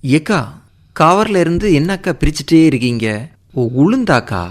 ஏக்கா கவர்ல இருந்து என்னக்கா பிரிச்சுட்டே இருக்கீங்க? ஓ உளுந்தாக்கா?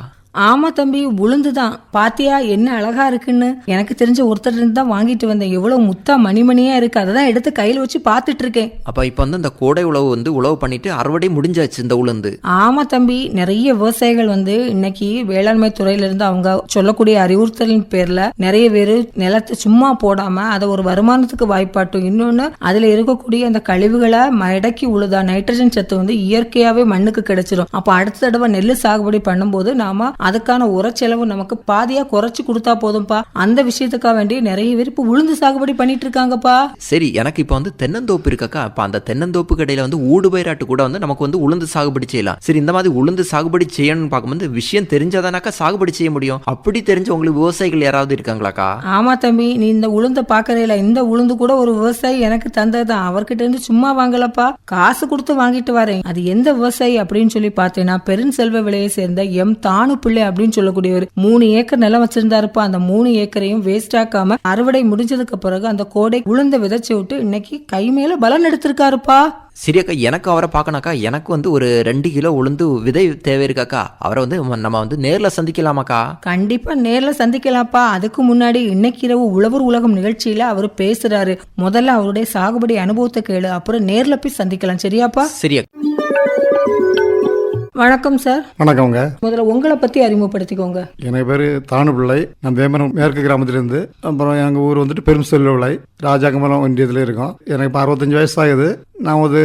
ஆமா தம்பி உளுந்து தான் பாத்தியா என்ன அழகா இருக்குன்னு? எனக்கு தெரிஞ்ச ஒருத்தர் இருந்து தான் வாங்கிட்டு வந்தேன். எவ்வளவு முத்தா மணிமணியா இருக்கு. அதை தான் எடுத்து கையில வச்சு பார்த்துட்டு இருக்கேன் அப்ப இப்போ வந்து இந்த கோடை உழவு வந்து உழவு பண்ணிட்டு அறுவடை முடிஞ்சாச்சு இந்த உளுந்து. ஆமா தம்பி நிறைய விவசாயிகள் வந்து இன்னைக்கு வேளாண்மை துறையில இருந்து அவங்க சொல்லக்கூடிய அறிவுறுத்தலின் பேர்ல நிறைய பேர் நிலத்தை சும்மா போடாம அதை ஒரு வருமானத்துக்கு வாய்ப்பாட்டும். இன்னொன்னு அதுல இருக்கக்கூடிய அந்த கழிவுகளை மடக்கி உழுதா நைட்ரஜன் சத்து வந்து இயற்கையாவே மண்ணுக்கு கிடைச்சிரும். அப்ப அடுத்த தடவை நெல் சாகுபடி பண்ணும்போது நாம அதுக்கான உரச்செலவு நமக்கு பாதியா குறைச்சு கொடுத்தா போதும்பா. அந்த விஷயத்துக்காக வேண்டி நிறைய பேர் இப்ப உளுந்து சாகுபடி பண்ணிட்டு இருக்காங்கப்பா. சரி எனக்கு இப்போ வந்து தென்னந்தோப்பு இருக்காக்கா. அப்ப அந்த தென்னந்தோப்பு கடையில வந்து ஊடு பயிராட்டு கூட வந்து நமக்கு வந்து உளுந்து சாகுபடி செய்யலாம். சரி இந்த மாதிரி உளுந்து சாகுபடி செய்யணும்னு பார்க்கும்போது விஷயம் தெரிஞ்சாதானாக்கா சாகுபடி செய்ய முடியும். அப்படி தெரிஞ்ச உங்களுக்கு விவசாயிகள் யாராவது இருக்காங்களாக்கா? ஆமா தம்பி நீ இந்த உளுந்த பாக்கறையில இந்த உளுந்து கூட ஒரு விவசாயி எனக்கு தந்ததுதான் அவர்கிட்ட இருந்து சும்மா வாங்கலப்பா. காசு கொடுத்து வாங்கிட்டு வரேன். அது எந்த விவசாயி அப்படின்னு சொல்லி பார்த்தேன்னா பெருஞ்செல்வ விலையை சேர்ந்த எம் தானு பிள்ளை அப்படின்னு சொல்லக்கூடியவர். மூணு ஏக்கர் நிலம் வச்சிருந்தாருப்பா. அந்த மூணு ஏக்கரையும் வேஸ்ட் ஆக்காம அறுவடை முடிஞ்சதுக்கு பிறகு அந்த கோடை உளுந்த விதைச்சு விட்டு இன்னைக்கு கை மேல பலன் எடுத்திருக்காருப்பா. சரி அக்கா எனக்கு அவரை பார்க்கணாக்கா எனக்கு வந்து ஒரு ரெண்டு கிலோ உளுந்து விதை தேவை இருக்காக்கா. அவரை வந்து நம்ம வந்து நேர்ல சந்திக்கலாமாக்கா? கண்டிப்பா நேர்ல சந்திக்கலாம்ப்பா. அதுக்கு முன்னாடி இன்னைக்கு இரவு உழவர் உலகம் நிகழ்ச்சியில அவர் பேசுறாரு. முதல்ல அவருடைய சாகுபடி அனுபவத்தை கேளு. அப்புறம் நேர்ல போய் சந்திக்கலாம். சரியாப்பா? சரி அக்கா. வணக்கம் சார் வணக்கங்க முதல்ல உங்களை பத்தி அறிமுகப்படுத்திக்கோங்க. எனக்கு பேர் தானு பிள்ளை நான் வேமரம் மேற்கு கிராமத்திலிருந்து அப்புறம் எங்கள் ஊர் வந்துட்டு பெரும் செல்வவிளை ராஜாக்கமலம் ஒன்றியத்தில் இருக்கோம். எனக்கு இப்போ அறுபத்தஞ்சு வயசு ஆகுது நான் ஒரு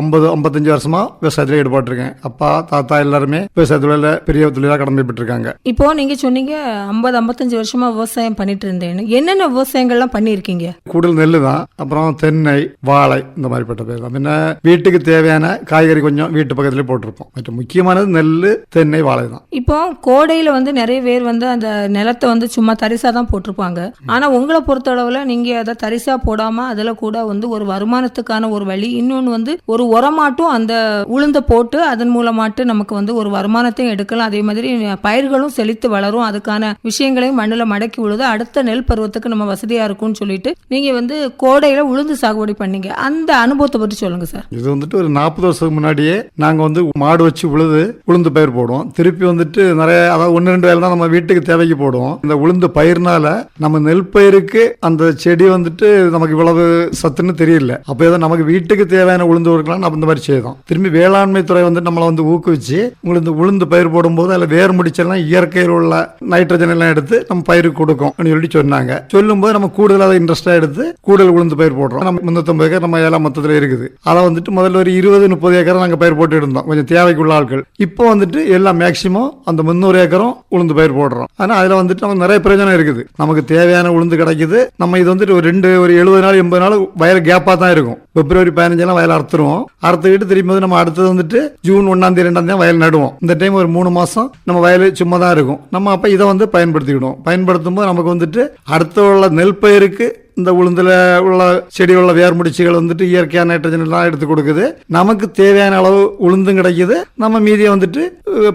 ஐம்பது ஐம்பத்தஞ்சு வருஷமா விவசாயத்தில் ஈடுபட்டிருக்கேன். அப்பா தாத்தா எல்லாருமே விவசாய தொழில பெரிய தொழிலாக கடமைப்பட்டிருக்காங்க இப்போ நீங்க சொன்னீங்க ஐம்பது ஐம்பத்தஞ்சு வருஷமா விவசாயம் பண்ணிட்டு இருந்தேன்னு. என்னென்ன விவசாயங்கள்லாம் பண்ணியிருக்கீங்க? கூடுதல் நெல் தான். அப்புறம் தென்னை வாழை இந்த மாதிரிப்பட்ட பேர் தான். பின்ன வீட்டுக்கு தேவையான காய்கறி கொஞ்சம் வீட்டு பக்கத்துலேயே போட்டிருப்போம். மற்ற முக்கியமானது நெல் தென்னை வாழை தான் இப்போ கோடையில வந்து நிறைய பேர் வந்து அந்த நிலத்தை வந்து சும்மா தரிசா தான் போட்டிருப்பாங்க. ஆனா உங்களை பொறுத்தளவுல நீங்க அதை தரிசா போடாம அதுல கூட வந்து ஒரு வருமானத்துக்கான ஒரு வழி இன்னொன்னு வந்து ஒரு உரமாட்டும் அந்த உளுந்த போட்டு அதன் மூலமாட்டு நமக்கு வந்து ஒரு வருமானத்தையும் எடுக்கலாம். அதே மாதிரி பயிர்களும் செழித்து வளரும். அதுக்கான விஷயங்களையும் மண்ணுல மடக்கி உழுது அடுத்த நெல் பருவத்துக்கு நம்ம வசதியா இருக்கும்னு சொல்லிட்டு நீங்க வந்து கோடையில உளுந்து சாகுபடி பண்ணீங்க. அந்த அனுபவத்தை பற்றி சொல்லுங்க சார். இது வந்துட்டு ஒரு நாற்பது வருஷத்துக்கு முன்னாடியே நாங்கள் வந்து மாடு வச்சு உழுது உளுந்து பயிர் போடுவோம். திருப்பி வந்துட்டு நிறைய அதாவது ஒன்று ரெண்டு வேலை தான் நம்ம வீட்டுக்கு தேவைக்கு போடுவோம். இந்த உளுந்து பயிர்னால நம்ம நெல் பயிருக்கு அந்த செடி வந்துட்டு நமக்கு இவ்வளவு சத்துன்னு தெரியல. அப்போ ஏதோ நமக்கு வீட்டுக்கு தேவையான உளுந்து கொடுக்கலாம் நம்ம இந்த மாதிரி செய்தோம். திரும்பி வேளாண்மை துறை வந்து நம்மளை வந்து ஊக்குவிச்சு உங்களுக்கு இந்த உளுந்து பயிர் போடும்போது அதில் வேர் முடிச்செல்லாம் இயற்கையில் உள்ள நைட்ரஜன் எல்லாம் எடுத்து நம்ம பயிருக்கு கொடுக்கும் அப்படின்னு சொல்லி சொன்னாங்க. சொல்லும்போது நம்ம கூடுதலாக அதை இன்ட்ரெஸ்டாக எடுத்து கூடுதல் உளுந்து பயிர் போடுறோம். நம்ம முந்நூற்றம்பது ஏக்கர் நம்ம ஏழாம் மொத்தத்தில் இருக்குது. அதை வந்துட்டு முதல்ல ஒரு இருபது முப்பது ஏக்கர் நாங்கள் பயிர் போட்டு இருந்தோம். கொஞ்சம் தேவைக்குள்ள ஆட்கள். இப்போ வந்துட்டு எல்லாம் மேக்சிமம் அந்த முந்நூறு ஏக்கரும் உளுந்து பயிர் போடுறோம். ஆனால் அதில் வந்துட்டு நமக்கு நிறைய பிரயோஜனம் இருக்குது. நமக்கு தேவையான உளுந்து கிடைக்குது. நம்ம இது வந்துட்டு ஒரு ரெண்டு ஒரு எழுபது நாள் எண்பது நாள் வயல் கேப்பாக தான் இருக்கும். பிப்ரவரி பதினஞ்செல்லாம் வயல் அறுத்துருவோம். அறுத்துக்கிட்டு திரும்பி வந்து நம்ம அடுத்தது வந்துட்டு ஜூன் ஒன்றாம் தேதி ரெண்டாம் தேதி வயல் நடுவோம். இந்த டைம் ஒரு மூணு மாதம் நம்ம வயல் சும்மா தான் இருக்கும். நம்ம அப்போ இதை வந்து பயன்படுத்திக்கிடுவோம். பயன்படுத்தும் போது நமக்கு வந்துட்டு அடுத்த உள்ள நெல் பயிருக்கு இந்த உளுந்தில் உள்ள செடி உள்ள வேர் முடிச்சுகள் வந்துட்டு இயற்கையான நைட்ரஜன் எல்லாம் எடுத்து கொடுக்குது. நமக்கு தேவையான அளவு உளுந்தும் கிடைக்குது. நம்ம மீதியை வந்துட்டு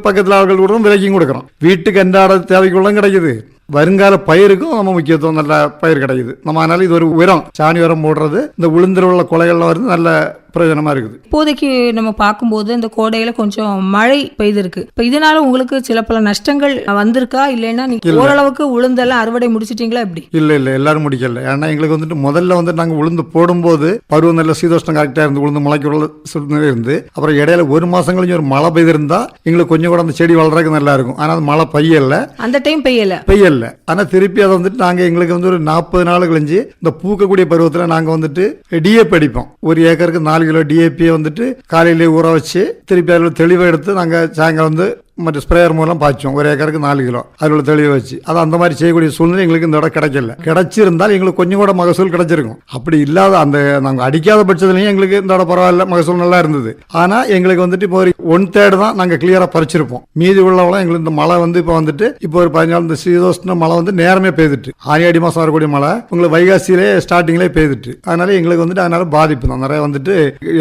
பக்கத்தில் ஆள்கள் கூட விலைக்கும் கொடுக்குறோம். வீட்டுக்கு அன்றாட தேவைக்குள்ளும் கிடைக்குது. வருங்கால பயிருக்கும் நம்ம முக்கியத்துவம் நல்ல பயிர் கிடைக்குது. நம்ம அதனால இது ஒரு உரம். சாணி உரம் போடுறது. இந்த உளுந்தில் உள்ள கொலைகள்லாம் வந்து நல்ல பிரயோஜனமா இருக்குது. இப்போதைக்கு நம்ம பார்க்கும்போது இந்த கோடையில கொஞ்சம் மழை பெய்திருக்கு. இப்போ இதனால உங்களுக்கு சில பல நஷ்டங்கள் வந்திருக்கா? இல்லைன்னா நீங்க ஓரளவுக்கு உளுந்தெல்லாம் அறுவடை முடிச்சிட்டீங்களா எப்படி? இல்ல இல்ல எல்லாரும் முடிக்கல. ஏன்னா எங்களுக்கு வந்துட்டு முதல்ல வந்து நாங்க உளுந்து போடும்போது பருவம் நல்ல சீதோஷ்ணம் கரெக்டா இருந்து உளுந்து முளைக்க உள்ள சூழ்நிலை இருந்து அப்புறம் இடையில ஒரு மாசம் கழிஞ்சு ஒரு மழை பெய்திருந்தா எங்களுக்கு கொஞ்சம் கூட அந்த செடி வளர்றதுக்கு நல்லா இருக்கும். ஆனா அது மழை பெய்யல. அந்த டைம் பெய்யல. பெய்யல. ஆனா திருப்பி அதை வந்துட்டு நாங்க எங்களுக்கு வந்து ஒரு நாற்பது நாள் கழிஞ்சு இந்த பூக்கக்கூடிய பருவத்துல நாங்க வந்துட்டு டிஏபி அடிப்போம் ஒரு ஏக்கருக்கு நாலு கிலோ டிஏபியை வந்துட்டு காலையிலேயே ஊற வச்சு திருப்பி அதில் தெளிவாக எடுத்து நாங்க சாயங்காலம் வந்து மற்ற ஸ்ப்ரேயர் மூலம் பாய்ச்சோம் ஒரு ஏக்கருக்கு நாலு கிலோ. அதில் உள்ள தெளிவை வச்சு. அது அந்த மாதிரி செய்யக்கூடிய சூழ்நிலை எங்களுக்கு இந்த இடம் கிடைக்கல. கிடைச்சிருந்தால் எங்களுக்கு கொஞ்சம் கூட மகசூல் கிடைச்சிருக்கும். அப்படி இல்லாத அந்த நாங்கள் அடிக்காத பட்சத்துலையும் எங்களுக்கு இந்த இடம் பரவாயில்ல. மகசூல் நல்லா இருந்தது. ஆனால் எங்களுக்கு வந்துட்டு இப்போ ஒரு ஒன் தேர்டு தான் நாங்கள் கிளியராக பறிச்சிருப்போம். மீதி உள்ளவங்களும் எங்களுக்கு இந்த மழை வந்து இப்போ வந்துட்டு இப்போ ஒரு பதினாலு இந்த சீதோஷ்ண மழை வந்து நேரமே பெய்துட்டு. ஆனி ஆடி மாதம் வரக்கூடிய மழை உங்களுக்கு வைகாசியிலே ஸ்டார்டிங்லேயே பெய்துட்டு. அதனால எங்களுக்கு வந்துட்டு அதனால பாதிப்பு தான். நிறைய வந்துட்டு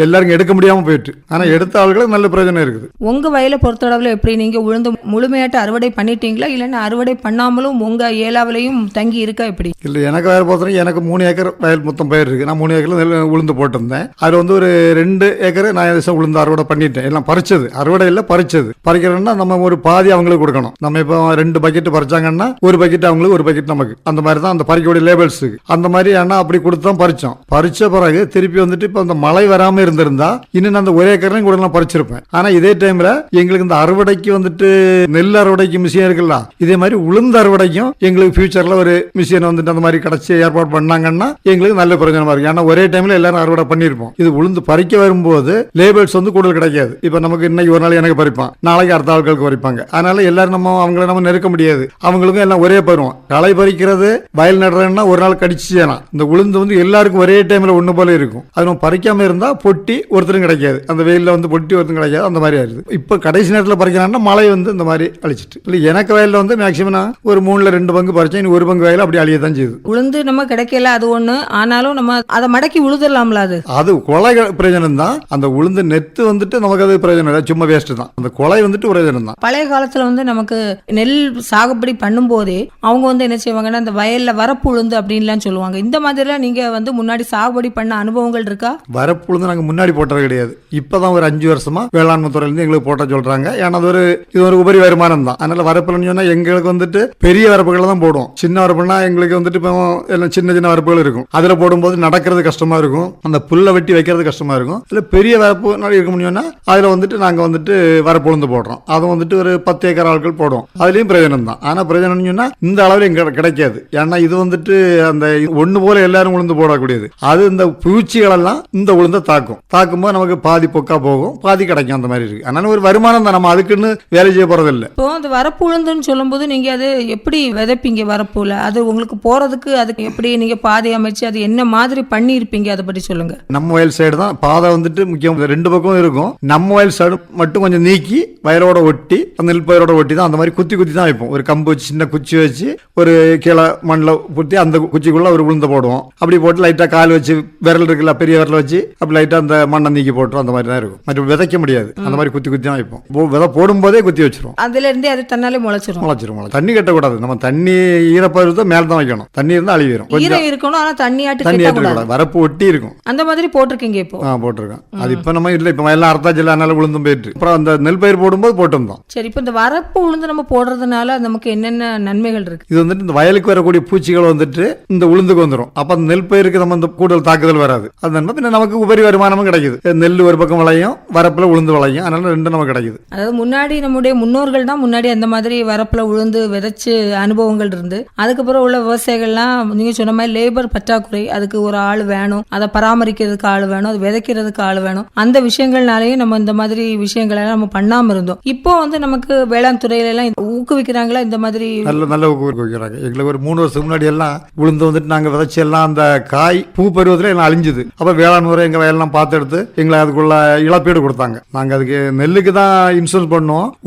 எல்லாருக்கும் எடுக்க முடியாமல் போயிட்டு. ஆனால் எடுத்த ஆளுகளுக்கு நல்ல பிரயோஜனம் இருக்குது. உங்கள் வயலை பொறுத்தளவுல எப்படி நீங்க நீங்கள் உளுந்து முழுமையாட்டு அறுவடை பண்ணிட்டீங்களா? இல்லைன்னா அறுவடை பண்ணாமலும் உங்கள் ஏலாவிலையும் தங்கி இருக்கா எப்படி? இல்லை எனக்கு வேறு பொறுத்தவரைக்கும் எனக்கு மூணு ஏக்கர் வயல் மொத்தம் பயிர் இருக்குது நான் மூணு ஏக்கரில் உளுந்து போட்டிருந்தேன். அது வந்து ஒரு ரெண்டு ஏக்கர் நான் ஏதாச்சும் உளுந்து அறுவடை பண்ணிட்டேன். எல்லாம் பறிச்சது. அறுவடை இல்லை பறிச்சது. பறிக்கிறோம்னா நம்ம ஒரு பாதி அவங்களுக்கு கொடுக்கணும். நம்ம இப்போ ரெண்டு பக்கெட் பறிச்சாங்கன்னா ஒரு பக்கெட் அவங்களுக்கு ஒரு பக்கெட் நமக்கு. அந்த மாதிரி தான் அந்த பறிக்கக்கூடிய லேபல்ஸுக்கு அந்த மாதிரி ஆனால் அப்படி கொடுத்து தான் பறிச்சோம். பறிச்ச பிறகு திருப்பி வந்துட்டு இப்போ அந்த மழை வராமல் இருந்திருந்தா இன்னும் அந்த ஒரே ஏக்கரையும் கூட நான் பறிச்சிருப்பேன். ஆனால் இதே டைமில் எங்களுக்கு இந்த அறுவடைக்கு வந்துட்டு நெல் அறுவடைக்கு மிஷின் இருக்குல்ல. இதே மாதிரி உளுந்து அறுவடைக்கும் எங்களுக்கு ஃபியூச்சர்ல ஒரு மிஷின் வந்துட்டு அந்த மாதிரி கிடைச்சி ஏற்பாடு பண்ணாங்கன்னா எங்களுக்கு நல்ல பிரயோஜனமா இருக்கும். ஏன்னா ஒரே டைம்ல எல்லாரும் அறுவடை பண்ணிருப்போம் இது உளுந்து பறிக்க வரும்போது லேபர்ஸ் வந்து கூடுதல் கிடைக்காது. இப்போ நமக்கு இன்னைக்கு ஒரு நாள் எனக்கு பறிப்பான். நாளைக்கு அடுத்த ஆட்களுக்கு பறிப்பாங்க. அதனால எல்லாரும் நம்ம அவங்கள நம்ம நெருக்க முடியாது. அவங்களுக்கும் எல்லாம் ஒரே பருவம். களை பறிக்கிறது வயல் நடுறதுன்னா ஒரு நாள் கடிச்சு செய்யலாம். இந்த உளுந்து வந்து எல்லாருக்கும் ஒரே டைம்ல ஒண்ணு போல இருக்கும். அது நம்ம பறிக்காம இருந்தா பொட்டி ஒருத்தரும் கிடைக்காது. அந்த வெயில்ல வந்து பொட்டி ஒருத்தரும் கிடைக்காது. அந்த மாதிரி ஆயிருது இப்போ கடைசி நேரத்தில் பறிக்கிறாங்கன்னா மழை வந்து இந்த மாதிரி அழிச்சிட்டு. இல்லை எனக்கு வயல்ல வந்து மேக்சிமம் நான் ஒரு மூணுல ரெண்டு பங்கு பறிச்சேன் இனி ஒரு பங்கு வயல அப்படி அழிய தான் செய்யுது. உளுந்து நம்ம கிடைக்கல அது ஒண்ணு. ஆனாலும் நம்ம அதை மடக்கி உழுதுடலாம்ல அது. அது கொலை பிரயோஜனம் தான். அந்த உளுந்து நெத்து வந்துட்டு நமக்கு அது பிரயோஜனம் இல்லை. சும்மா வேஸ்ட் தான். அந்த கொலை வந்துட்டு பிரயோஜனம் தான். பழைய காலத்துல வந்து நமக்கு நெல் சாகுபடி பண்ணும்போதே அவங்க வந்து என்ன செய்வாங்கன்னா அந்த வயல்ல வரப்பு உளுந்து அப்படின்லாம் சொல்லுவாங்க. இந்த மாதிரிலாம் நீங்க வந்து முன்னாடி சாகுபடி பண்ண அனுபவங்கள் இருக்கா? வரப்பு உளுந்து நாங்கள் முன்னாடி போட்டது கிடையாது. இப்பதான் ஒரு அஞ்சு வருஷமா வேளாண்மை துறையிலேருந்து எங்களுக்கு போட்ட சொல்றாங்க. ஏன்னா அது ஒரு இது ஒரு உபரி வருமானம் தான். அதனால வரப்புலன்னு சொன்னா எங்களுக்கு வந்துட்டு பெரிய வரப்புகளை தான் போடுவோம். சின்ன வரப்புனா எங்களுக்கு வந்துட்டு இப்போ எல்லாம் சின்ன சின்ன வரப்புகள் இருக்கும். அதுல போடும்போது நடக்கிறது கஷ்டமா இருக்கும். அந்த புல்லை வெட்டி வைக்கிறது கஷ்டமா இருக்கும். இல்ல பெரிய வரப்பு இருக்க முடியும்னா அதுல வந்துட்டு நாங்க வந்துட்டு வரப்பு உளுந்து போடுறோம். அதுவும் வந்துட்டு ஒரு பத்து ஏக்கர் ஆட்கள் போடுவோம். அதுலயும் பிரயோஜனம் தான். ஆனா பிரயோஜனம் சொன்னா இந்த அளவில் எங்க கிடைக்காது. ஏன்னா இது வந்துட்டு அந்த ஒண்ணு போல எல்லாரும் உளுந்து போடக்கூடியது. அது இந்த பூச்சிகளெல்லாம் இந்த உளுந்த தாக்கும். தாக்கும்போது நமக்கு பாதி பொக்கா போகும். பாதி கிடைக்கும் அந்த மாதிரி இருக்கு. அதனால ஒரு வருமானம் தான். நம்ம அதுக்குன்னு வேலை செய்ய போறது இல்ல இப்போ அந்த வரப்பு உளுந்துன்னு சொல்லும்போது நீங்க அது எப்படி விதைப்பீங்க வரப்புல? அது உங்களுக்கு போறதுக்கு அதுக்கு எப்படி நீங்க பாதை அமைச்சு அது என்ன மாதிரி பண்ணி இருப்பீங்க அதை பற்றி சொல்லுங்க. நம்ம வயல் சைடு தான். பாதை வந்துட்டு முக்கியம். ரெண்டு பக்கம் இருக்கும். நம்ம வயல் சைடு மட்டும் கொஞ்சம் நீக்கி வயலோட ஒட்டி அந்த நெல் பயிரோட ஒட்டி தான் அந்த மாதிரி குத்தி குத்தி தான் வைப்போம். ஒரு கம்பு வச்சு சின்ன குச்சி வச்சு ஒரு கீழே மண்ணில் புத்தி அந்த குச்சிக்குள்ள ஒரு உளுந்த போடுவோம். அப்படி போட்டு லைட்டா கால் வச்சு விரல் இருக்குல்ல பெரிய விரல் வச்சு அப்படி லைட்டா அந்த மண்ணை நீக்கி போட்டுரும். அந்த மாதிரி தான் இருக்கும். மற்ற விதைக்க முடியாது. அந்த மாதிரி குத்தி குத்தி தான் வைப்போம். விதை போடும்போதே குத்தி வச்சிரும். அதுல இருந்தே அது தன்னாலே முளைச்சிரும். முளைச்சிரும் முளை தண்ணி கட்டக்கூடாது. நம்ம தண்ணி ஈரப்பருவத்தை மேல தான் வைக்கணும். தண்ணி இருந்தால் அழிவிடும் ஈரம் இருக்கணும் ஆனா தண்ணி கட்டக்கூடாது ஏற்றக்கூடாது வரப்பு ஒட்டி இருக்கும். அந்த மாதிரி போட்டிருக்கீங்க இப்போ? ஆ போட்டிருக்கோம் அது இப்போ நம்ம இல்லை இப்போ எல்லாம் அர்த்தாச்சில் அதனால உளுந்தும் போயிட்டு. அப்புறம் அந்த நெல் பயிர் போடும்போது போட்டிருந்தோம். சரி இப்போ இந்த வரப்பு உளுந்து நம்ம போடுறதுனால நமக்கு என்னென்ன நன்மைகள் இருக்கு? இது வந்துட்டு இந்த வயலுக்கு வரக்கூடிய பூச்சிகள் வந்துட்டு இந்த உளுந்துக்கு வந்துடும் அப்போ அந்த நெல் பயிருக்கு நம்ம இந்த கூடுதல் தாக்குதல் வராது. அது பின்ன நமக்கு உபரி வருமானமும் கிடைக்குது. நெல் ஒரு பக்கம் விளையும் வரப்பில் உளுந்து விளையும். அதனால ரெண்டும் நமக்கு கிடைக்குது. அதாவது முன்னாடி நம்முடைய முன்னோர்கள் தான் முன்னாடி அந்த மாதிரி வரப்பில் உளுந்து விதைச்சு அனுபவங்கள் இருந்து. அதுக்கப்புறம் உள்ள விவசாயிகள்லாம் நீங்கள் சொன்ன மாதிரி லேபர் பற்றாக்குறை அதுக்கு ஒரு ஆள் வேணும் அதை பராமரிக்கிறதுக்கு ஆள் வேணும் அது விதைக்கிறதுக்கு ஆள் வேணும். அந்த விஷயங்கள்னாலேயும் நம்ம இந்த மாதிரி விஷயங்களெல்லாம் நம்ம பண்ணாமல் இருந்தோம். இப்போ வந்து நமக்கு வேளாண் துறையிலெல்லாம் ஊக்குவிக்கிறாங்களா இந்த மாதிரி? நல்ல நல்ல ஊக்குவிக்க வைக்கிறாங்க எங்களுக்கு ஒரு மூணு வருஷத்துக்கு முன்னாடி எல்லாம் உளுந்து வந்துட்டு நாங்கள் விதைச்சி எல்லாம் அந்த காய் பூ பருவத்தில் எல்லாம் அழிஞ்சுது. அப்போ வேளாண் முறை எங்கள் வயல்லாம் பார்த்து எடுத்து எங்களை அதுக்குள்ள இழப்பீடு கொடுத்தாங்க. நாங்கள் அதுக்கு நெல்லுக்கு தான் இன்சூரன்ஸ்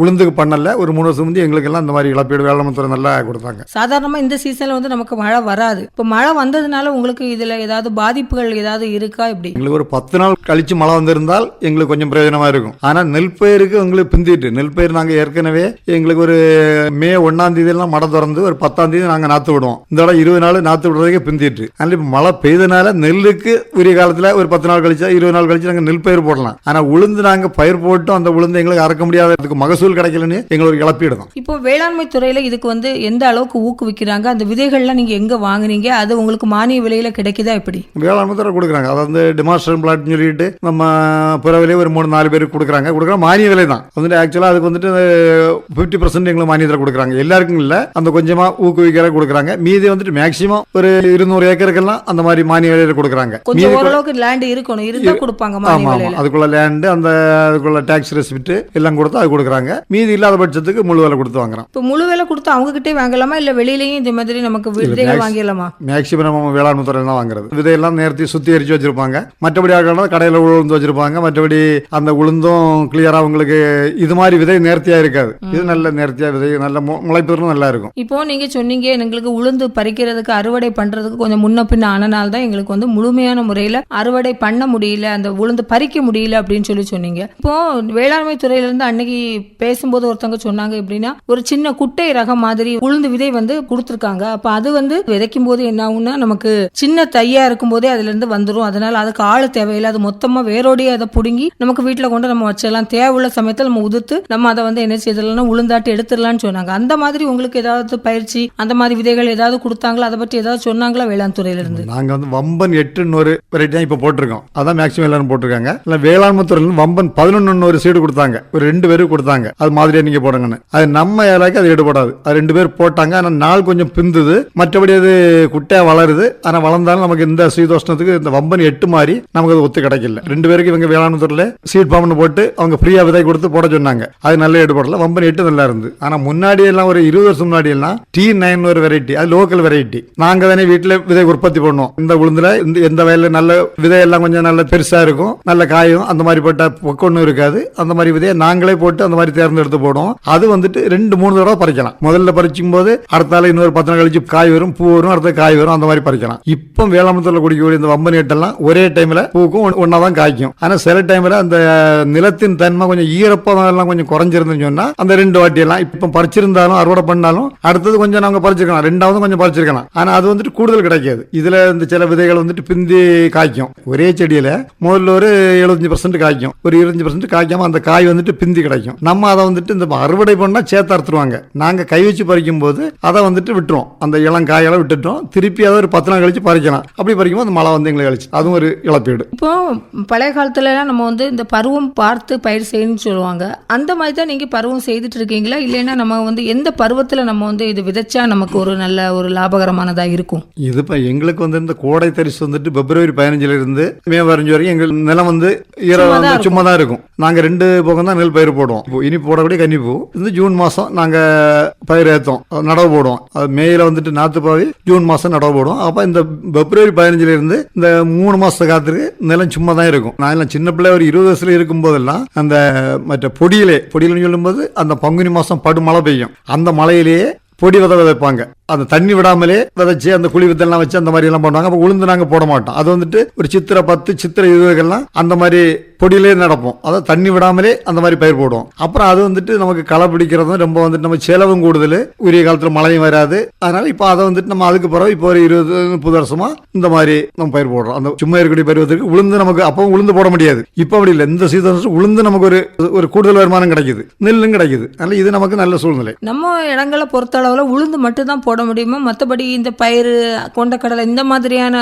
உளுந்துக்கு பண்ணல ஒரு மூணு வருஷம் முந்தி எங்களுக்கு எல்லாம் இந்த மாதிரி இழப்பீடு வேளாண் துறை நல்லா கொடுத்தாங்க. சாதாரணமா இந்த சீசன்ல வந்து நமக்கு மழை வராது. இப்போ மழை வந்ததுனால உங்களுக்கு இதுல ஏதாவது பாதிப்புகள் ஏதாவது இருக்கா இப்படி எங்களுக்கு ஒரு பத்து நாள் கழிச்சு மழை வந்திருந்தால் எங்களுக்கு கொஞ்சம் பிரயோஜனமா இருக்கும். ஆனா நெல் பயிருக்கு எங்களுக்கு பிந்திட்டு நெல் பயிர் நாங்க ஏற்கனவே எங்களுக்கு ஒரு மே ஒன்னாம் தேதி எல்லாம் மழை திறந்து ஒரு பத்தாம் தேதி நாங்க நாத்து விடுவோம். இந்த தடவை இருபது நாள் நாத்து விடுறதுக்கே பிந்திட்டு. அதனால இப்ப மழை பெய்தனால நெல்லுக்கு உரிய காலத்துல ஒரு பத்து நாள் கழிச்சா இருபது நாள் கழிச்சு நாங்க நெல் பயிர் போடலாம். ஆனா உளுந்து நாங்க பயிர் போட்டோம் அந்த உளுந்து எங்களுக்கு அறக்க முடியாத அதுக்கு மகசூல் கிடைக்கலன்னு எங்களுக்கு இழப்பீடு தான். இப்போ வேளாண்மை துறையில இதுக்கு வந்து எந்த அளவுக்கு ஊக்குவிக்கிறாங்க? அந்த விதைகள்லாம் நீங்க எங்க வாங்குனீங்க? அது உங்களுக்கு மானிய விலையில கிடைக்குதா எப்படி? வேளாண்மை துறை கொடுக்குறாங்க. அதை வந்து டிமாஸ்டர் பிளாட்னு சொல்லிட்டு நம்ம பிறவிலே ஒரு மூணு நாலு பேருக்கு கொடுக்குறாங்க. கொடுக்குற மானிய விலை தான். வந்துட்டு ஆக்சுவலாக அதுக்கு வந்துட்டு ஃபிஃப்டி பர்சன்ட் எங்களுக்கு மானியத்தில் கொடுக்குறாங்க. எல்லாருக்கும் இல்லை. அந்த கொஞ்சமாக ஊக்குவிக்கிற கொடுக்குறாங்க. மீதி வந்துட்டு மேக்ஸிமம் ஒரு இருநூறு ஏக்கருக்கெல்லாம் அந்த மாதிரி மானிய விலையில் கொடுக்குறாங்க. கொஞ்சம் ஓரளவுக்கு லேண்ட் இருக்கணும். இருந்தா கொடுப்பாங்க ஆமா மானிய ஆமா விலையில. அதுக்குள்ள லேண்டு அந்த அதுக்குள்ள டாக்ஸ் ரெசிப்ட் எல்லாம் கொடுத்து அது கொடுக்குறாங்க. மீதி இல்லாத பட்சத்துக்கு முழு விலை கொடுத்து வாங்குறோம் இப்போ முழு விலை கொடுத்து அவங்க கிட்டே வாங்கலாமா? இல்ல வெளியிலயும் இந்த மாதிரி நமக்கு விதைகள் வாங்கிடலாமா? மேக்ஸிமம் நம்ம வேளாண்மை துறையில் தான் வாங்குறது. விதையெல்லாம் நேர்த்தி சுத்திகரிச்சு வச்சிருப்பாங்க. மற்றபடி ஆகலாம் கடையில் உளுந்து வச்சிருப்பாங்க. மற்றபடி அந்த உளுந்தும் கிளியரா உங்களுக்கு இது மாதிரி விதை நேர்த்தியா இருக்காது. இது நல்ல நேர்த்தியா விதை நல்ல முளைப்பெறும் நல்லா இருக்கும். இப்போ நீங்க சொன்னீங்க எங்களுக்கு உளுந்து பறிக்கிறதுக்கு அறுவடை பண்றதுக்கு கொஞ்சம் முன்ன பின்ன ஆனனால தான் எங்களுக்கு வந்து முழுமையான முறையில அறுவடை பண்ண முடியல அந்த உளுந்து பறிக்க முடியல அப்படின்னு சொல்லி சொன்னீங்க. இப்போ வேளாண்மை துறையில இருந்து அன்னைக்கு பேசும்போது ஒருத்தவங்க சொன்னாங்க எப்படின்னா ஒரு சின்ன குட்டை ரகம் மாதிரி உளுந்து விதை வந்து கொடுத்துருக்காங்க. அப்ப அது வந்து விதைக்கும் போது என்ன ஆகும்னா நமக்கு சின்ன தையா இருக்கும் போதே அதுல இருந்து வந்துரும். அதனால அதுக்கு ஆள் தேவையில்லை. அது மொத்தமா வேரோடையே அதை புடுங்கி நமக்கு வீட்டுல கொண்டு நம்ம வச்சிடலாம். தேவையுள்ள சமயத்தில் நம்ம உதுத்து நம்ம அதை வந்து என்ன செய்யலாம் உளுந்தாட்டி எடுத்துடலாம்னு சொன்னாங்க. அந்த மாதிரி உங்களுக்கு ஏதாவது பயிற்சி அந்த மாதிரி விதைகள் ஏதாவது கொடுத்தாங்களா? அதை பற்றி ஏதாவது சொன்னாங்களா வேளாண் துறையில இருந்து நாங்க வந்து வம்பன் எட்டுன்னு ஒரு வெரைட்டி தான் இப்போ போட்டிருக்கோம். அதான் மேக்ஸிமம் எல்லாரும் போட்டிருக்காங்க. இல்லை வேளாண்மை துறையில வம்பன் பதினொன்னு ஒரு சீடு கொடுத்தாங்க. ஒரு ரெண்டு பேரும் கொடுத்தாங்க. அது மாதிரியா நீங்க போடுங்கன்னு. அது நம்ம ஏலாக்கு அது ஈடுபடாது. அது ரெண்டு பேர் போட்டாங்க ஆனால் நாள் கொஞ்சம் பிந்துது. மற்றபடி அது குட்டையா வளருது. ஆனால் வளர்ந்தாலும் நமக்கு இந்த சீதோஷ்ணத்துக்கு இந்த வம்பன் எட்டு மாதிரி நமக்கு அது ஒத்து கிடைக்கல. ரெண்டு பேருக்கு இவங்க வேளாண் துறையில சீட் பாம்பு போட்டு அவங்க ஃப்ரீயா விதை கொடுத்து போட சொன்னாங்க. அது நல்ல ஈடுபடல வம்பன் எட்டு நல்லா இருந்து. ஆனால் முன்னாடி எல்லாம் ஒரு இருபது வருஷம் முன்னாடி எல்லாம் டி நைன் ஒரு வெரைட்டி அது லோக்கல் வெரைட்டி நாங்க தானே வீட்டில் விதை உற்பத்தி பண்ணுவோம் இந்த உளுந்தில் இந்த எந்த வயலில் நல்ல விதை எல்லாம் கொஞ்சம் நல்ல பெருசாக இருக்கும் நல்ல காயும் அந்த மாதிரி போட்ட பொக்கொன்னும் இருக்காது. அந்த மாதிரி விதையை நாங்களே போட்டு அந்த மாதிரி மாதிரி தேர்ந்தெடுத்து போடும். அது வந்துட்டு ரெண்டு மூணு தடவை பறிக்கலாம். முதல்ல பறிக்கும் போது அடுத்தால இன்னொரு பத்து நாள் கழிச்சு காய் வரும் பூ வரும் அடுத்த காய் வரும் அந்த மாதிரி பறிக்கலாம். இப்போ வேளாண்மத்தில் குடிக்கக்கூடிய இந்த வம்பன் எட்டெல்லாம் ஒரே டைம்ல பூக்கும் ஒன்னா தான் காய்க்கும். ஆனா சில டைம்ல அந்த நிலத்தின் தன்மை கொஞ்சம் ஈரப்பதம் எல்லாம் கொஞ்சம் குறைஞ்சிருந்துன்னு சொன்னா அந்த ரெண்டு வாட்டி எல்லாம் இப்போ பறிச்சிருந்தாலும் அறுவடை பண்ணாலும் அடுத்தது கொஞ்சம் நாங்க பறிச்சிருக்கலாம் ரெண்டாவது கொஞ்சம் பறிச்சிருக்கலாம். ஆனா அது வந்துட்டு கூடுதல் கிடைக்காது. இதுல இந்த சில விதைகள் வந்துட்டு பிந்தி காய்க்கும். ஒரே செடியில முதல்ல ஒரு எழுபத்தஞ்சு பர்சன்ட் காய்க்கும். ஒரு இருபத்தஞ்சு பர்சன்ட் காய்க்காம அந்த காய் வந்துட்டு பிந்தி கிடைக்கும். நம்ம அதை வந்துட்டு இந்த அறுவடை பண்ணா சேர்த்து அறுத்துருவாங்க. நாங்க கை வச்சு பறிக்கும் போது அதை வந்துட்டு விட்டுருவோம். அந்த இளம் காயெல்லாம் விட்டுட்டோம். திருப்பி அதை ஒரு பத்து நாள் கழிச்சு பறிக்கலாம். அப்படி பறிக்கும்போது அந்த மழை வந்து எங்களை கழிச்சு அதுவும் ஒரு இழப்பீடு. இப்போ பழைய காலத்துல எல்லாம் நம்ம வந்து இந்த பருவம் பார்த்து பயிர் செய்யணும்னு சொல்லுவாங்க. அந்த மாதிரி தான் நீங்க பருவம் செய்துட்டு இருக்கீங்களா? இல்லைன்னா நம்ம வந்து எந்த பருவத்துல நம்ம வந்து இது விதைச்சா நமக்கு ஒரு நல்ல ஒரு லாபகரமானதா இருக்கும்? இது இப்போ எங்களுக்கு வந்து இந்த கோடை தரிசு வந்துட்டு பிப்ரவரி பதினஞ்சுல இருந்து மே பதினஞ்சு வரைக்கும் எங்கள் நிலம் வந்து ஈர சும்மா தான் இருக்கும். நாங்க ரெண்டு பக்கம் தான் நெல் பயிர் போடுவோம். இப்போ இனி போடக்கூடிய கன்னிப்பூ இந்த ஜூன் மாதம் நாங்கள் பயிர் ஏற்றோம் நடவு போடுவோம். அது மேயில் வந்துட்டு நாற்று பாவி ஜூன் மாதம் நடவு போடுவோம். அப்போ இந்த பிப்ரவரி பதினஞ்சுலேருந்து இந்த மூணு மாதத்தை காலத்துக்கு நிலம் சும்மா தான் இருக்கும். நான் எல்லாம் சின்ன பிள்ளை ஒரு இருபது வயசுல இருக்கும் போதெல்லாம் அந்த மற்ற பொடியிலே பொடியிலன்னு சொல்லும்போது அந்த பங்குனி மாதம் படு மழை பெய்யும். அந்த மழையிலேயே பொடி வித விதைப்பாங்க அந்த தண்ணி விடாமலே விதைச்சு அந்த குழி வித்தெல்லாம் வச்சு அந்த மாதிரி எல்லாம் பண்ணுவாங்க. அப்போ உளுந்து நாங்கள் போட மாட்டோம். அது வந்துட்டு ஒரு சித்திரை பத்து சித்திரை இருபதுகள்லாம் அந்த மாதிரி பொடியிலே நடப்போம். அதாவது தண்ணி விடாமலே அந்த மாதிரி பயிர் போடுவோம். அப்புறம் அது வந்துட்டு நமக்கு களை பிடிக்கிறதும் ரொம்ப வந்துட்டு நம்ம செலவும் கூடுதல். உரிய காலத்தில் மழையும் வராது. அதனால இப்போ அதை வந்துட்டு நம்ம அதுக்கு பிறகு இப்போ ஒரு இருபது முப்பது வருஷமா இந்த மாதிரி நம்ம பயிர் போடுறோம். அந்த சும்மா இருக்கக்கூடிய பருவத்துக்கு உளுந்து நமக்கு அப்பவும் உளுந்து போட முடியாது. இப்போ அப்படி இல்லை. இந்த சீசன் உளுந்து நமக்கு ஒரு ஒரு கூடுதல் வருமானம் கிடைக்குது. நெல்லும் கிடைக்குது. அதனால இது நமக்கு நல்ல சூழ்நிலை. நம்ம இடங்களை பொறுத்த அளவில் உளுந்து மட்டும் தான் போட முடியுமா மற்றபடி இந்த பயிர் கொண்டக்கடலை இந்த மாதிரியான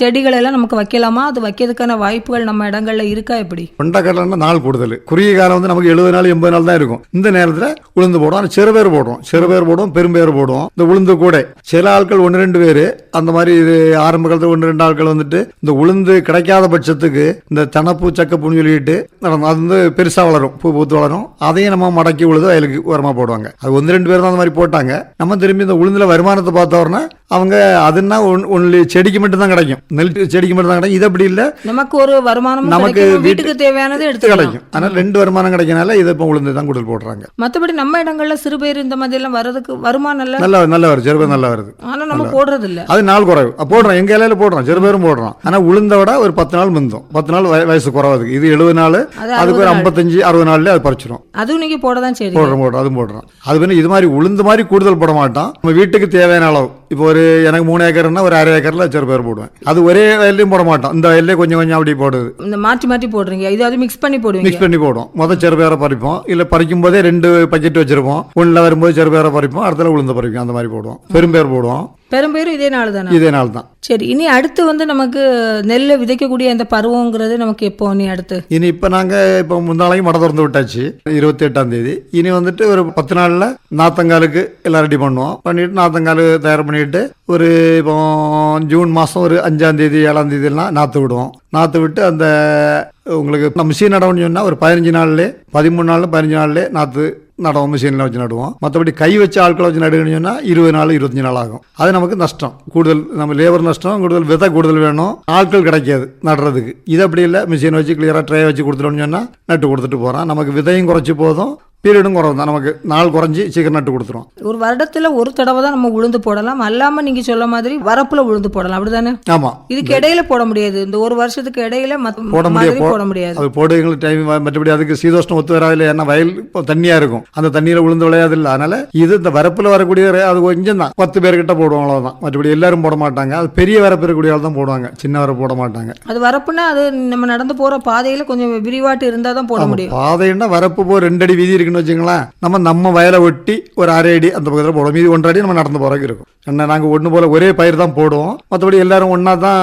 செடிகள் எல்லாம் நமக்கு வைக்கலாமா? அது வைக்கிறதுக்கான வாய்ப்புகள் நம்ம இடங்கள்ல இருக்கா எப்படி? கொண்டக்கடலைன்னா நாள் கூடுதல். குறுகிய காலம் வந்து நமக்கு எழுபது நாள் எண்பது நாள் தான் இருக்கும். இந்த நேரத்தில் உளுந்து போடுவோம். சிறுபேர் போடுவோம். சிறுபேர் போடுவோம் பெரும்பேர் போடுவோம். இந்த உளுந்து கூட. சில ஆட்கள் ஒன்று ரெண்டு பேர் அந்த மாதிரி இது ஆரம்ப காலத்தில் ஒன்று ரெண்டு ஆட்கள் வந்துட்டு இந்த உளுந்து கிடைக்காத பட்சத்துக்கு இந்த தனப்பு சக்கப்பூன்னு சொல்லிட்டு நடக்கும். அது வந்து பெருசாக வளரும். பூ பூத்து வளரும். அதையும் நம்ம மடக்கி உழுது வயலுக்கு உரமாக போடுவாங்க. அது ஒன்று ரெண்டு பேர் தான் அந்த மாதிரி போட்டாங்க. நம்ம திரும்பி இந்த வருமானத்தை பார்த்தோம்னா அவங்க அதுன்னா ஒன்லி செடிக்கு மட்டும் தான் கிடைக்கும். நெல் செடிக்கு மட்டும் தான் கிடைக்கும். இது அப்படி இல்லை. நமக்கு ஒரு வருமானம் நமக்கு வீட்டுக்கு தேவையானது எடுத்துக்கலாம். கிடைக்கும். ஆனால் ரெண்டு வருமானம் கிடைக்கனால இதை இப்போ உளுந்து தான் கூடுதல் போடுறாங்க. மற்றபடி நம்ம இடங்கள்ல சிறு பேர் இந்த மாதிரி எல்லாம் வர்றதுக்கு வருமானம் இல்ல. நல்லா நல்லா வருது செருபேர் நல்லா வருது. ஆனா நம்ம போடுறது இல்ல அது நாள் குறைவு. போடுறோம். எங்க இலையில போடுறோம். செருபேரும் போடுறோம். ஆனா உளுந்த விட ஒரு பத்து நாள் முந்தும். பத்து நாள் வய- வயசு குறவாதுக்கு இது எழுபது நாள் அது அதுக்கு ஒரு 60 நாள். ஐம்பத்தஞ்சு அறுபது நாள்ல அது பறிச்சிடும் அதுவும் நீங்க போட தான் சரி போடுறோம் போடுறோம். அதுவும் போடுறோம். அது வந்து இது மாதிரி உளுந்து மாதிரி கூடுதல் போட மாட்டோம். நம்ம வீட்டுக்கு தேவையான அளவு. இப்போ ஒரு எனக்கு மூணு ஏக்கர்னா ஒரு அரை ஏக்கர்ல செருபேர் போடுவேன். அது ஒரே வயல்லையும் போட மாட்டோம். இந்த வயல்லே கொஞ்சம் கொஞ்சம் அப்படி போடுது இந்த மாற்றி மாற்றி போடுறீங்க. இது அது மிக்ஸ் பண்ணி போடுவீங்க. மிக்ஸ் பண்ணி போடுவோம். முத செருபேரை பறிப்போம். இல்ல பறிக்கும் போதே ரெண்டு பக்கெட் வச்சிருப்போம். ஒண்ணுல வரும்போது செருபேரை பறிப்போம். அடுத்தல உளுந்து பறிப்போம். அந்த மாதிரி போடுவோம். பெரும்பேர் போடுவோம். பெரும்பேரும் இதே நாள் தானே இதே நாள் தான் சரி இனி அடுத்து வந்து நமக்கு நெல்லை விதைக்கக்கூடிய அந்த பருவங்கிறது நமக்கு எப்போ? நீ அடுத்து? இனி இப்போ நாங்கள் இப்போ முந்தாளைக்கு மடை திறந்து விட்டாச்சு இருபத்தி எட்டாம் தேதி. இனி வந்துட்டு ஒரு பத்து நாளில் நாத்தங்காலுக்கு எல்லாம் ரெடி பண்ணுவோம். பண்ணிட்டு நாத்தங்கால் தயார் பண்ணிட்டு ஒரு இப்போ ஜூன் மாதம் ஒரு அஞ்சாம் தேதி ஏழாம் தேதியெல்லாம் நாற்று விடுவோம். நாற்று விட்டு அந்த உங்களுக்கு நம்ம மிஷின் நடவுன்னு சொன்னால் ஒரு பதினஞ்சு நாள்லே பதிமூணு நாள் பதினஞ்சு நாள்லே நாற்று நடுவோம் மிஷினில் வச்சு நடுவோம் மற்றபடி கை வச்சு ஆட்களை வச்சு நடுன்னு சொன்னால் இருபது நாள் இருபத்தஞ்சு நாள் ஆகும் அது நமக்கு நஷ்டம் கூடுதல் நம்ம லேபர் நஷ்டம் கூடுதல் விதை கூடுதல் வேணும் ஆட்கள் கிடைக்காது நடுறதுக்கு இது அப்படி இல்லை மிஷின் வச்சு கிளியராக ட்ரே வச்சு கொடுத்துட்டோம்னு சொன்னால் நட்டு கொடுத்துட்டு போகிறோம் நமக்கு விதையும் குறைச்சி போதும் பீரியடும் குறவு தான் நமக்கு நாள் குறைஞ்சி சீக்கிரம் நட்டு கொடுத்துரும். ஒரு வருடத்துல ஒரு தடவை தான் நம்ம உளுந்து போடலாம். அல்லாம நீங்க சொல்ல மாதிரி வரப்புல உளுந்து போடலாம். அப்படிதானே? ஆமாம் இதுக்கு இடையில போட முடியாது. இந்த ஒரு வருஷத்துக்கு இடையில போட முடியாது போட முடியாது. அது போடு எங்களுக்கு டைம் மற்றபடி அதுக்கு சீதோஷ்ணம் ஒத்து வராது ஏன்னா வயல் இப்போ தண்ணியா இருக்கும். அந்த தண்ணியில விழுந்து விளையாது இல்லை. அதனால இது இந்த வரப்புல வரக்கூடிய அது கொஞ்சம் தான். பத்து பேர்கிட்ட போடுவோம் அவ்வளவுதான். மற்றபடி எல்லாரும் போட மாட்டாங்க. அது பெரிய வரப்பு இருக்கக்கூடிய தான் போடுவாங்க. சின்ன வரப்பு போட மாட்டாங்க. அது வரப்புனா அது நம்ம நடந்து போற பாதையில கொஞ்சம் விரிவாட்டு இருந்தா தான் போட முடியும். பாதைன்னா வரப்பு போ ரெண்டு அடி வீதி இருக்குன்னு வச்சுங்களேன் நம்ம நம்ம வயலை ஒட்டி ஒரு அரை அடி அந்த பக்கத்தில் போடுவோம். மீதி ஒன்றரை அடி நம்ம நடந்து போறதுக்கு இருக்கும். ஏன்னா நாங்கள் ஒன்று போல ஒரே பயிர் தான் போடுவோம். மற்றபடி எல்லாரும் ஒன்றா தான்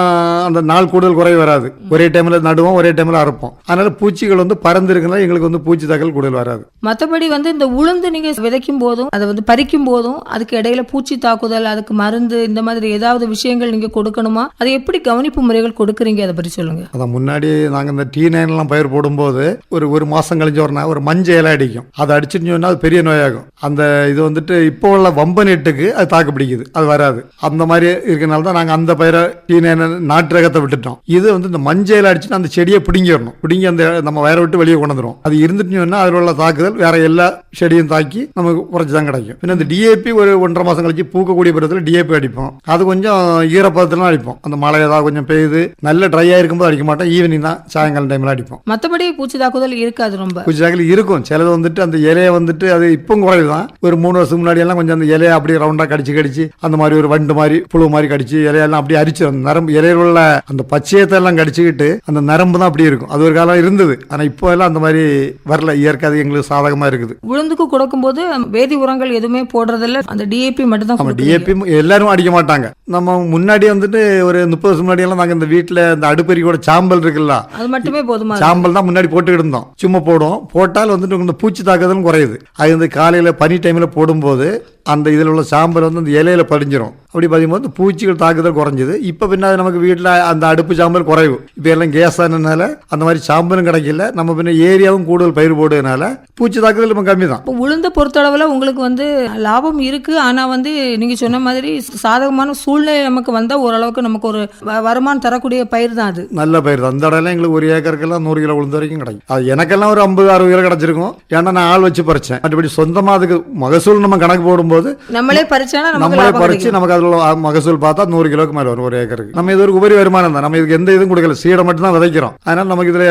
அந்த நாள் கூடுதல் குறை வராது. ஒரே டைமில் நடுவோம் ஒரே டைமில் அறுப்போம். அதனால பூச்சிகள் வந்து பறந்து இருக்குனால எங்களுக்கு வந்து பூச்சி தாக்கல் கூடுதல் வராது. மத்தபடி வந்து இந்த உளுந்து நீங்க விதைக்கும் போதும் அதை வந்து பறிக்கும் போதும் அதுக்கு இடையில பூச்சி தாக்குதல் அதுக்கு மருந்து இந்த மாதிரி ஏதாவது விஷயங்கள் நீங்க கொடுக்கணுமா? அதை எப்படி கவனிப்பு முறைகள் கொடுக்குறீங்க? அதை பற்றி சொல்லுங்க. அதான் முன்னாடி நாங்கள் இந்த டீ நைன்லாம் பயிர் போடும்போது ஒரு ஒரு மாதம் கழிஞ்ச ஒரு ஒரு மஞ்சள் இலை அடிக்கும். அதை அடிச்சுட்டு சொன்னா அது பெரிய நோயாகும். அந்த இது வந்துட்டு இப்போ உள்ள வம்ப நெட்டுக்கு அது தாக்கு பிடிக்குது. அது வராது. அந்த மாதிரி இருக்கனால தான் நாங்கள் அந்த பயிரை நைன் நாட்டு ரகத்தை விட்டுட்டோம். இது வந்து இந்த மஞ்சள் அடிச்சுட்டு அந்த செடியை பிடுங்கிடணும். பிடுங்கி அந்த நம்ம வயரை விட்டு வெளியே கொண்டு வந்துடும் அது இருந்துட்டு சொன்னா அதில் உள்ள தாக்குதல் வேற எல்லா செடியும் தாக்கி நமக்கு குறைச்சி தான் கிடைக்கும். பின்ன இந்த டிஏபி ஒரு ஒன்றரை மாதம் கழிச்சு பூக்கக்கூடிய பருவத்தில் டிஏபி அடிப்போம். அது கொஞ்சம் ஈரப்பதத்துல அடிப்போம். அந்த மழை ஏதாவது கொஞ்சம் பெய்யுது நல்ல ட்ரையாக இருக்கும்போது அடிக்க மாட்டோம். ஈவினிங் தான் சாயங்காலம் டைமில் அடிப்போம். மத்தபடி பூச்சி தாக்குதல் இருக்காது ரொம்ப. பூச்சி தாக்கல் இருக்கும். சிலது வந்துட்டு அந்த இலையை வந்துட்டு அது இப்போ குறைவு தான் ஒரு மூணு வருஷம் முன்னாடி எல்லாம் கொஞ்சம் அந்த இலையை அப்படியே ரவுண்டாக கடிச்சு கடிச்சு அந்த மாதிரி ஒரு வண்டு மாதிரி புழு மாதிரி கடிச்சு இலையெல்லாம் அப்படியே அரிச்சு அந்த நரம்பு இலையில உள்ள அந்த பச்சையத்தை எல்லாம் கடிச்சுக்கிட்டு அந்த நரம்பு தான் அப்படி இருக்கும். அது ஒரு காலம் இருந்தது. ஆனால் இப்போ எல்லாம் அந்த மாதிரி வரல. இயற்கை அது எங்களுக்கு சாதகமாக இருக்குது. உளுந்துக்கு கொடுக்கும்போது வேதி உரங்கள் எதுவுமே போடுறதில்ல. அந்த டிஏபி மட்டும் தான். டிஏபி எல்லாரும் அடிக்க மாட்டாங்க. நம்ம முன்னாடி வந்துட்டு ஒரு முப்பது வருஷம் முன்னாடி எல்லாம் நாங்க இந்த வீட்டுல இந்த அடுப்பெரிக்கோட சாம்பல் இருக்குல்ல. அது மட்டுமே போதுமா? சாம்பல் தான் முன்னாடி போட்டுக்கிட்டு இருந்தோம். சும்மா போடுவோம். போட்டால் வந்துட்டு இந்த பூச்சி தாக்குதலும் குறையுது. அது வந்து காலையில பனி டைம்ல போடும்போது அந்த இதில் உள்ள சாம்பல் வந்து அந்த இலையில படிஞ்சிரும். அப்படி பதிக்கும்போது இந்த பூச்சிகள் தாக்குதல் குறைஞ்சது. இப்போ பின்னாடி நமக்கு வீட்டில் அந்த அடுப்பு சாம்பல் குறைவு. இப்போ எல்லாம் கேஸ் ஆனதுனால அந்த மாதிரி சாம்பலும் கிடைக்கல. நம்ம பின்ன ஏரியாவும் கூடுதல் பயிர் போடுறதுனால பூச்சி தாக்குதல் இப்போ கம்மி தான். இப்போ உளுந்த பொறுத்தளவில் உங்களுக்கு வந்து லாபம் இருக்கு. ஆனா வந்து நீங்க சொன்ன மாதிரி சாதகமான சூழ்நிலை நமக்கு வந்தா ஓரளவுக்கு நமக்கு ஒரு வருமானம் தரக்கூடிய பயிர் தான் அது. நல்ல பயிர். தான் அந்த இடம் எங்களுக்கு ஒரு ஏக்கருக்கெல்லாம் நூறு கிலோ உளுந்து வரைக்கும் கிடைக்கும். அது எனக்கெல்லாம் ஒரு ஐம்பது அறுபது கிலோ கிடைச்சிருக்கும். ஏன்னா நான் ஆள் வச்சு பறிச்சேன். மற்றபடி சொந்தமா அதுக்கு மகசூல் நம்ம கணக்கு போடும்போது நம்மளே நமக்கு நம்மளே பறிச்சு. நமக்கு அதில் மகசூல் பார்த்தா நூறு கிலோக்கு மேலே வரும் ஒரு ஏக்கருக்கு. நம்ம இது ஒரு உபரி வருமானம் தான். நம்ம இதுக்கு எந்த இதுவும் கொடுக்கல. சீடை மட்டும் தான் விதைக்கிறோம். அதனால நமக்கு இதுல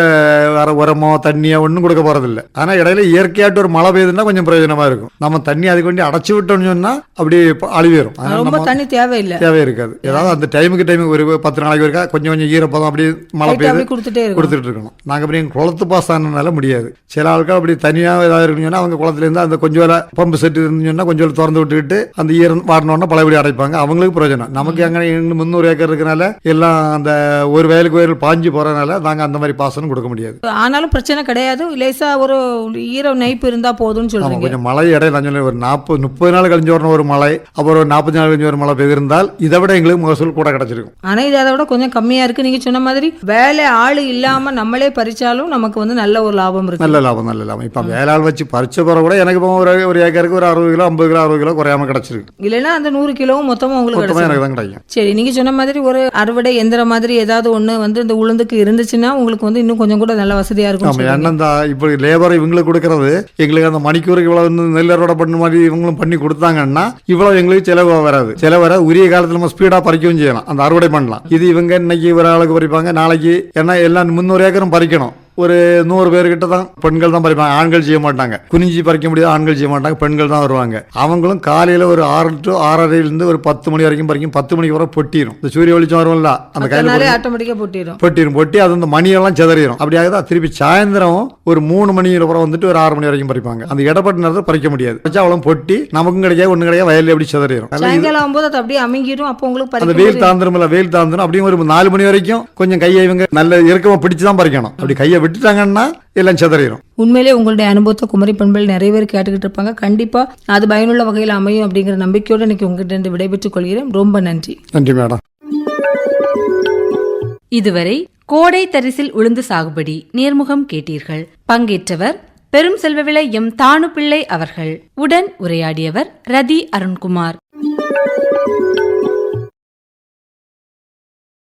வேற உரமோ தண்ணியோ ஒன்றும் கொடுக்க போறதில்ல. ஆனா இடையில இயற்கையாட்டு ஒரு மழை பெய்யுதுன்னா கொஞ்சம் பிரயோஜனமா இருக்கும். நம்ம தண்ணி அதுக்கு வேண்டி அடைச்சு விட்டோம்னு சொன்னா அப்படியே இப்ப அழிவேறும். ரொம்ப தண்ணி தேவையில்லை. தேவை இருக்காது. ஏதாவது அந்த டைமுக்கு டைமுக்கு ஒரு பத்து நாளைக்கு இருக்கா கொஞ்சம் கொஞ்சம் ஈரப்பதம் அப்படியே மழை பெய்யுது கொடுத்துட்டே இருக்கணும். நாங்க அப்படி குளத்து பாஸ் ஆனதுனால முடியாது. சில ஆட்கள் அப்படி தனியா ஏதாவது இருக்குன்னு அவங்க குளத்துல இருந்து அந்த கொஞ்சம் பம்பு செட் இருந்துன்னு சொன்னா கொஞ்சம் திறந்து விட்டுக்கிட்டு அந்த ஈரம் வாடினோடனே பழையபடி அடைப்பாங்க. அவங்களுக்கு பிரயோஜனம். நமக்கு அங்கே முந்நூறு ஏக்கர் இருக்கனால எல்லாம் அந்த ஒரு வயலுக்கு வயல் பாஞ்சு போறதுனால நாங்க அந்த மாதிரி பாசனம் கொடுக்க முடியாது. ஆனாலும் பிரச்சனை கிடையாது. லேசா ஒரு ஈர நைப்பு இருந்தா போதும்னு சொல்றீங்க. கொஞ்சம் மழை இடையில ஒரு நாற்பது முப்பது நாள் கழிஞ்சு வரணும் ஒரு மழை அப்புறம் நாற்பது நாள் கழிஞ்சு ஒரு மழை பெய்திருந்தால் இதை விட எங்களுக்கு மகசூல் கூட கிடைச்சிருக்கும். ஆனா இது அதை விட கொஞ்சம் கம்மியா இருக்கு. நீங்க சொன்ன மாதிரி வேலை ஆளு இல்லாம நம்மளே பறிச்சாலும் நமக்கு வந்து நல்ல ஒரு லாபம் இருக்கு. நல்ல லாபம் நல்ல லாபம். இப்போ வேளாண் வச்சு பறிச்ச பிறகு கூட எனக்கு இப்போ ஒரு ஒரு ஏக்கருக்கு ஒரு அறுபது கிலோ ஐம்பது கிலோ அறுபது கிலோ குறையாம கிடைச்சிருக்கு. இல்லைன்னா அந்த நூறு கிலோவும் மொத்தமா உங்களுக்கு மொத்தமாக கிடைச்சிடும் எனக்கு தான் கிடைக்கும். சரி நீங்க சொன்ன மாதிரி ஒரு அறுவடை எந்திர மாதிரி ஏதாவது ஒண்ணு வந்து இந்த உளுந்துக்கு இருந்துச்சுன்னா உங்களுக்கு வந்து இன்னும் கொஞ்சம் கூட நல்ல வசதியா இருக்கும் ஆமாம் ஏன்னா இந்த இப்போ லேபர் இவங்களுக்கு கொடுக்கறது எங்களுக்கு அந்த மணிக்கூருக்கு இவ்வளோ நெல் அறுவடை பண்ண மாதிரி இவங்களும் பண்ணி கொடுத்தாங்கன்னா இவ்வளோ எங்களுக்கு செலவு வராது. செலவு வர உரிய காலத்தில் நம்ம ஸ்பீடாக பறிக்கவும் செய்யலாம். அந்த அறுவடை பண்ணலாம். இது இவங்க இன்னைக்கு ஒரு ஆளுக்கு பறிப்பாங்க. நாளைக்கு ஏன்னா எல்லாம் முந்நூறு ஏக்கரும் பறிக்கணும். ஒரு நூறு பேர்கிட்ட தான் பெண்கள் தான் பறிப்பாங்க. ஆண்கள் செய்ய மாட்டாங்க. குனிஞ்சி பறிக்க முடியாது ஆண்கள் செய்ய மாட்டாங்க பெண்கள் தான் வருவாங்க. அவங்களும் காலையில் ஒரு ஆறு டு ஆறரைலேருந்து ஒரு பத்து மணி வரைக்கும் பறிக்கும். பத்து மணிக்கு வரை பொட்டிடும் இந்த சூரிய வெளிச்சம் வரும்ல அந்த கையில் போட்டிடும் பொட்டிடும் பொட்டி அது அந்த மணியெல்லாம் செதறிடும் அப்படியாக தான் திருப்பி சாயந்தரம் ஒரு மூணு மணி அப்புறம் வந்துட்டு ஒரு ஆறு மணி வரைக்கும் பறிப்பாங்க. அந்த இடப்பட்ட நேரத்தில் பறிக்க முடியாது. வச்சா அவ்வளோ பொட்டி நமக்கும் கிடைக்காது ஒன்றும் கிடையாது வயல்ல எப்படி செதறிடும் சாயங்காலம் ஆகும்போது அது அப்படியே அமைங்கிடும் அப்போ உங்களுக்கு அந்த வெயில் தாந்திரம் இல்ல வெயில் தாந்திரம். அப்படியும் ஒரு நாலு மணி வரைக்கும் கொஞ்சம் கையை இவங்க நல்ல இறுக்கமா பிடிச்சு தான் பறிக்கணும். அப்படி கையை விட்டுட்டாங்கன்னா எல்லாம் செதறிடும் உண்மையிலே உங்களுடைய அனுபவத்தை குமரி பண்பல் நிறைய பேர் கேட்டுக்கிட்டு இருப்பாங்க. கண்டிப்பா அது பயனுள்ள வகையில் அமையும் அப்படிங்கிற நம்பிக்கையோடு இன்னைக்கு உங்ககிட்ட விடைபெற்றுக் கொள்கிறேன். ரொம்ப நன்றி. நன்றி மேடம். இதுவரை கோடை தரிசில் உளுந்து சாகுபடி நேர்முகம் கேட்டீர்கள். பங்கேற்றவர் பெரும் செல்வவிளை எம் தாணுபிள்ளை அவர்கள். உடன் உரையாடியவர் ரதி அருண்குமார்.